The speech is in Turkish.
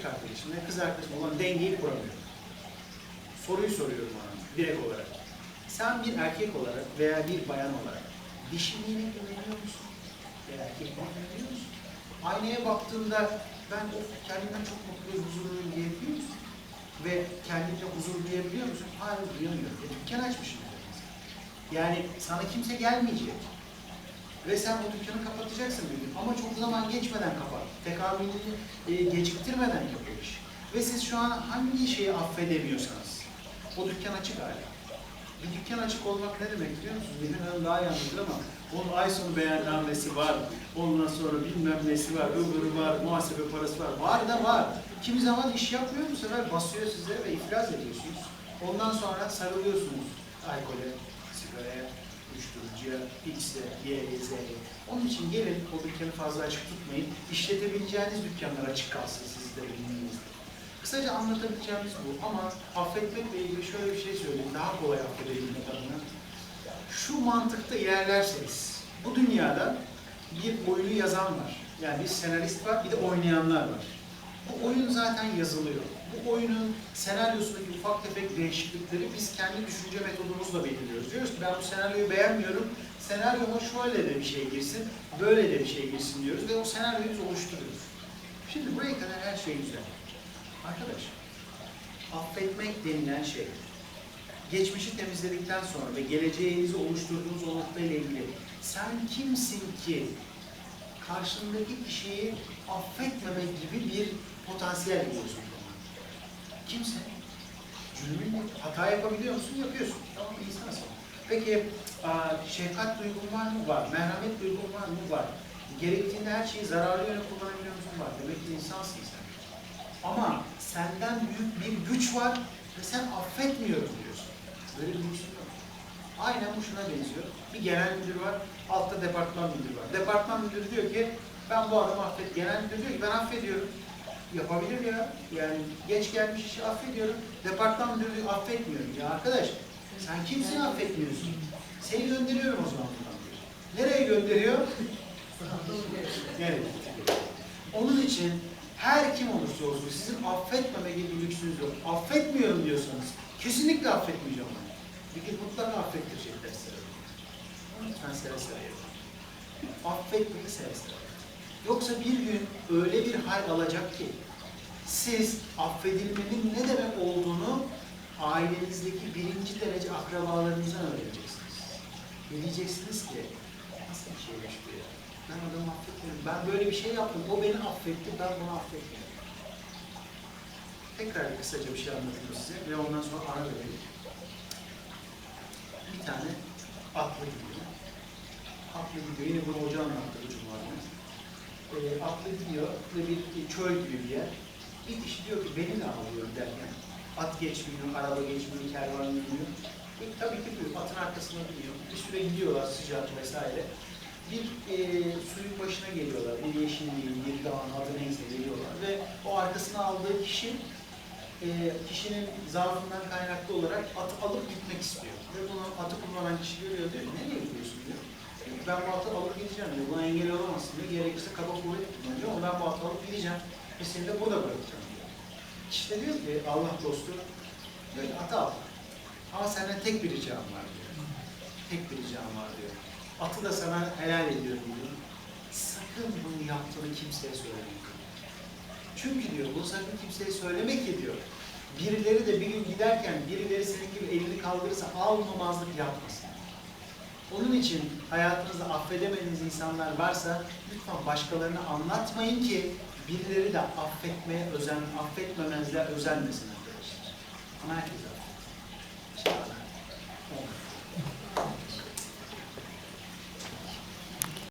ve kız arkadaşım olan dengeyi kuramıyorum. Soruyu soruyorum ona direkt olarak. Sen bir erkek olarak veya bir bayan olarak dişiliğine güveniyor musun? Veya erkekliğine güveniyor musun? Aynaya baktığında ben of kendimden çok mutluyum, huzurluyum diyebiliyor musun? Ve kendince huzur duyabiliyor musun? Hayır duyamıyorum. E, dükkan açmışsın. Yani sana kimse gelmeyecek. Ve sen o dükkanı kapatacaksın bir. Ama çok zaman geçmeden kapat. Tekamülünü e, geciktirmeden yap o işi. Ve siz şu an hangi şeyi affedemiyorsanız, o dükkan açık hala. Bir dükkan açık olmak ne demek biliyor musunuz? Benim hanım daha iyi ama onun ay sonu beyannamesi var, ondan sonra bilmem nesi var, öbürü var, muhasebe parası var. Var da var. Kimi zaman iş yapmıyor bu sefer basıyor size ve iflas ediyorsunuz. Ondan sonra sarılıyorsunuz alkole, sigaraya, uyuşturucuya, X'e, Y'ye, Z'ye. Onun için gelin o dükkanı fazla açık tutmayın. İşletebileceğiniz dükkanlar açık kalsın sizde bildiğinizde. Kısaca anlatabileceğimiz bu ama affetmekle ilgili şöyle bir şey söyleyeyim. Daha kolay affedebilmek adına. Şu mantıkta ilerlerseniz, bu dünyada bir oyunu yazan var. Yani bir senarist var, bir de oynayanlar var. Bu oyun zaten yazılıyor. Bu oyunun senaryosundaki ufak tefek değişiklikleri biz kendi düşünce metodumuzla belirliyoruz. Diyoruz ki ben bu senaryoyu beğenmiyorum, senaryoma şöyle de bir şey girsin, böyle de bir şey girsin diyoruz ve o senaryoyu biz oluşturuyoruz. Şimdi buraya kadar her şey güzel. Arkadaş, affetmek denilen şey, geçmişi temizledikten sonra ve geleceğinizi oluşturduğunuz o noktayla ilgili sen kimsin ki karşındaki kişiyi affetmemek gibi bir potansiyel buluyorsun. Kimse. Cürmün. Hata yapabiliyor musun? Yapıyorsun. Tamam insansın. Peki şefkat duygun var mı? Var. Merhamet duygun var mı? Var. Gerektiğinde her şeyi zararlı yöne kullanabiliyor musun? Var. Demek ki insansın sen. Ama senden büyük bir güç var ve sen affetmiyorum diyorsun. Böyle bir güç yok. Aynen bu şuna benziyor. Bir genel müdür var, altta departman müdürü var. Departman müdürü diyor ki ben bu adamı affet. Genel müdür diyor ki ben affediyorum. Yapabilir ya. Yani geç gelmiş işi affediyorum. Departman müdürü affetmiyorum. Ya arkadaş sen kimsin affetmiyorsun? Seni gönderiyorum o zaman buradan. Nereye gönderiyor? Nereye? Onun için her kim olursa olsun sizin affetmeme gibi bir lüksünüz yok. Affetmiyorum diyorsanız kesinlikle affetmeyeceğim onu. Gün mutlaka affettirecekler size. Lütfen seve seve. Affetmeyi seve seve. Yoksa bir gün öyle bir hal alacak ki siz affedilmenin ne demek olduğunu ailenizdeki birinci derece akrabalarınızdan öğreneceksiniz. Ve diyeceksiniz ki nasıl bir şeymiş bu ya? Ben adamı affetmiyorum. Ben böyle bir şey yaptım. O beni affetti. Ben bunu affetmiyorum. Tekrar kısaca bir şey anlatayım size ve ondan sonra ara verelim. Bir tane atlı gidiyor. Atlı gidiyor. Yine bunu hoca anlattı. E, atlı gidiyor ve bir çöl gibi bir yer. Bir kişi diyor ki beni de alıyor derken. At geçmiyor, araba geçmiyor, kervan yürümüyor. E, tabii ki diyor, atın arkasına biniyor. Bir süre gidiyorlar sıcak vesaire. Bir e, suyun başına geliyorlar. Bir yeşilliğin, bir dağın adı neyse geliyorlar. Ve o arkasına aldığı kişi e, kişinin zaafından kaynaklı olarak atı alıp gitmek istiyor. Ve bunu atı kullanan kişi görüyor diyor nereye gidiyorsun diyor. Ben bu atı alıp gideceğim diyor. Buna engel olamazsın diyor. Gerekirse kaba kuvvet kullanıyor. Ama ben bu atı alıp gideceğim. Ve seni de burada bırakacağım diyor. Kişi de diyor ki Allah dostu ki atı al. Ama senden tek bir ricam var diyor. Tek bir ricam var diyor. Atı da sana helal ediyorum diyor. Sakın bunu yaptığını kimseye söyleme. Çünkü diyor bunu sakın kimseye söyleme ki diyor. Birileri de bir gün giderken birileri senin gibi elini kaldırırsa almamazlık yapmasın. Onun için hayatınızda affedemediğiniz insanlar varsa lütfen başkalarına anlatmayın ki birileri de affetmeye özen, affetmemezle özenmesin arkadaşlar. Ama herkes affet. Olmaz.